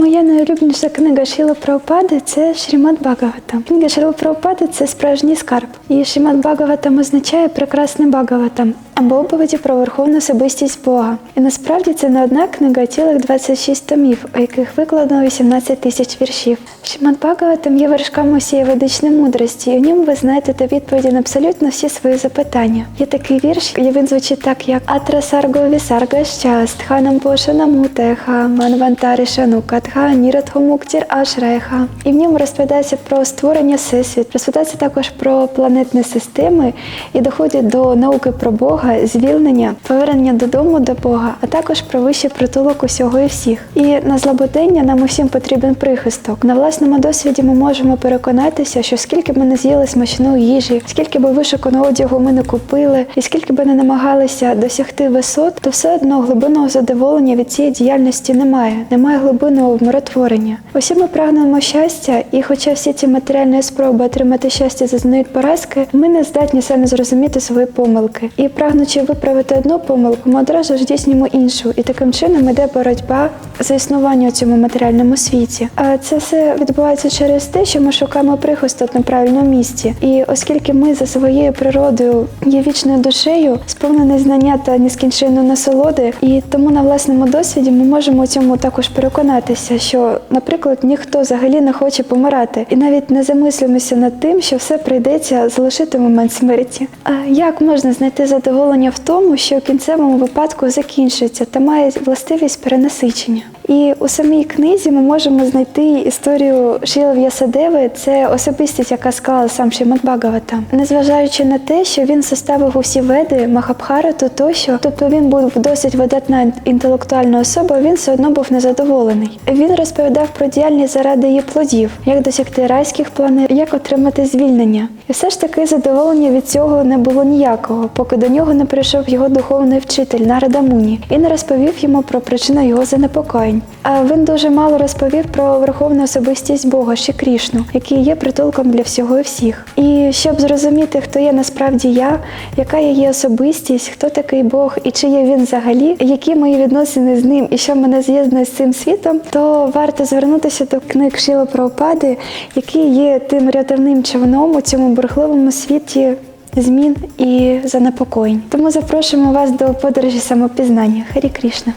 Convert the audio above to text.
Моя найулюбленіша книга Шіла Прабхупади – це Шрімад Бхагаватам. Книга Шіла Прабхупади – це справжній скарб. І Шрімад Бхагаватам означає прекрасний Бхагаватам або оповіді про верховну особистість Бога. І насправді це не одна книга, а цілих 26 томів, у яких викладено 18 тисяч віршів. Шрімад Бхагаватам є вершками усієї ведичної мудрості, і в ньому ви знайдете відповіді на абсолютно всі свої запитання. Є такий вірш, і він звучить так, як Атра Сарго Вісарга Щастханам Пошана Мутеха, Манвантарі Шанукатха, Ніратхомуктір Ашреха. І в ньому розповідається про створення всесвіт, розповідається також про планетні системи і доходять до науки про Бога, звільнення, повернення додому до Бога, а також про вищий притулок усього і всіх. І на злободення нам усім потрібен прихисток. На власному досвіді ми можемо переконатися, що скільки б ми не з'їли смачної їжі, скільки би вишуканого одягу ми не купили, і скільки би не намагалися досягти висот, то все одно глибинного задоволення від цієї діяльності немає, немає глибинного вмиротворення. Усі ми прагнемо щастя, і хоча всі ці матеріальні спроби отримати щастя зазнають поразки, ми не здатні самі зрозуміти свої помилки. І прагнучи виправити одну помилку, ми одразу ж здійснюємо іншу, і таким чином іде боротьба за існування у цьому матеріальному світі. А це все відбувається через те, що ми шукаємо прихисток на правильному місці. І оскільки ми за своєю природою є вічною душею, сповнений знання та нескінченної насолоди, і тому на власному досвіді ми можемо цьому також переконатися, що, наприклад, ніхто взагалі не хоче помирати, і навіть не замислюємося над тим, що все прийдеться залишити момент смерті. А як можна знайти задоволення в тому, що в кінцевому випадку закінчиться та має властивість перенасичення? І у самій книзі ми можемо знайти історію Шіла В'ясадеви. Це особистість, яка склала сам Шримад Бхагавата. Незважаючи на те, що він составив усі веди, Махабхарату тощо, тобто він був досить видатна інтелектуальна особа, він все одно був незадоволений. Він розповідав про діяльність заради її плодів, як досягти райських планет, як отримати звільнення. І все ж таки задоволення від цього не було ніякого, поки до нього не прийшов його духовний вчитель Нарада Муні і не розповів йому про причину його занепокоєнь. А він дуже мало розповів про верховну особистість Бога Ші Крішну, який є притулком для всього і всіх. І щоб зрозуміти, хто є насправді я, яка є її особистість, хто такий Бог і чи є він взагалі, які мої відносини з ним і що мене з'єднує з цим світом, то варто звернутися до книг Шіла Прабхупади, які є тим рятівним човном у цьому бурхливому світі змін і занепокоєнь. Тому запрошуємо вас до подорожі самопізнання. Харі Крішна.